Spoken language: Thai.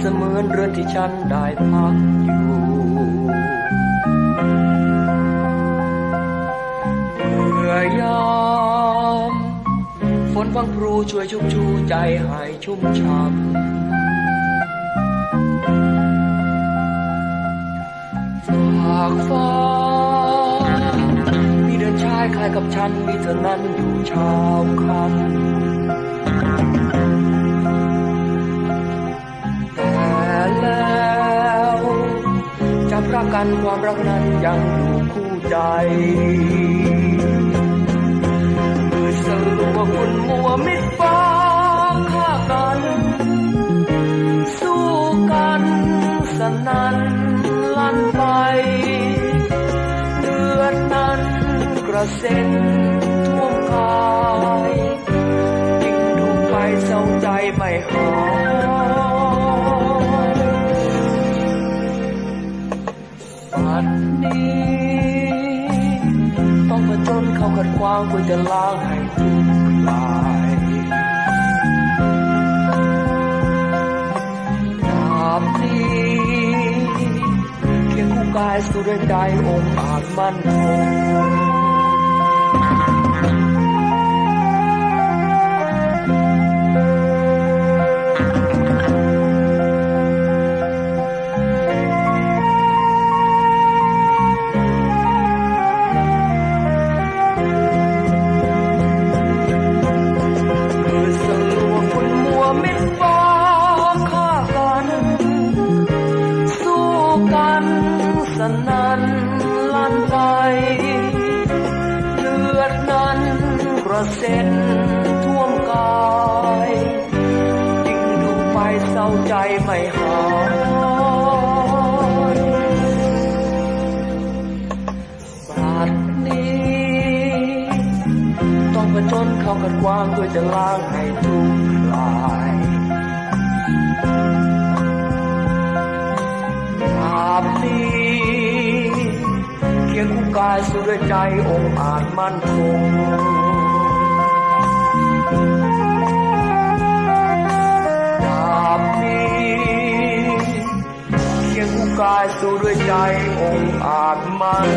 เสมือนเรือนที่ฉันได้พักอยู่เมื่อยามฝนฟังพรูช่วยชุบชูใจให้ชุ่มช่ำฝากฟ้ามีเดินชายคล้ายกับฉันมีเธอนั้นอยู่เช้าค่ำ กันความรักนั้นยังอยู่คู่ใจมือสลัวคุณมัวมิดฟ้าฆ่ากัน สู้กันสนั่นลั่นไปเลือดนั้นกระเซ็นท่วมกายยิ่งดูไปเศร้าใจไม่หาย นี้ต้องผจญเข้าขัดขวางเพื่อจะล้างให้ทุกลายดาบนี้เคียงคู่กายสุดใจองค์อาจมั่นคง นั่นลั่นไป เลือดนั้นกระเซ็นท่วมกายยิ่งดูไปเศร้าใจไม่หายบัดนี้ ต้องผจญเข้ากันกว้างเพื่อจะล้างให้ทุกข์ลาย กายสู้ด้วยใจองค์อาจมั่นคงดาบนี้เคียงคู่กายสู้ด้วยใจองค์อาจมั่น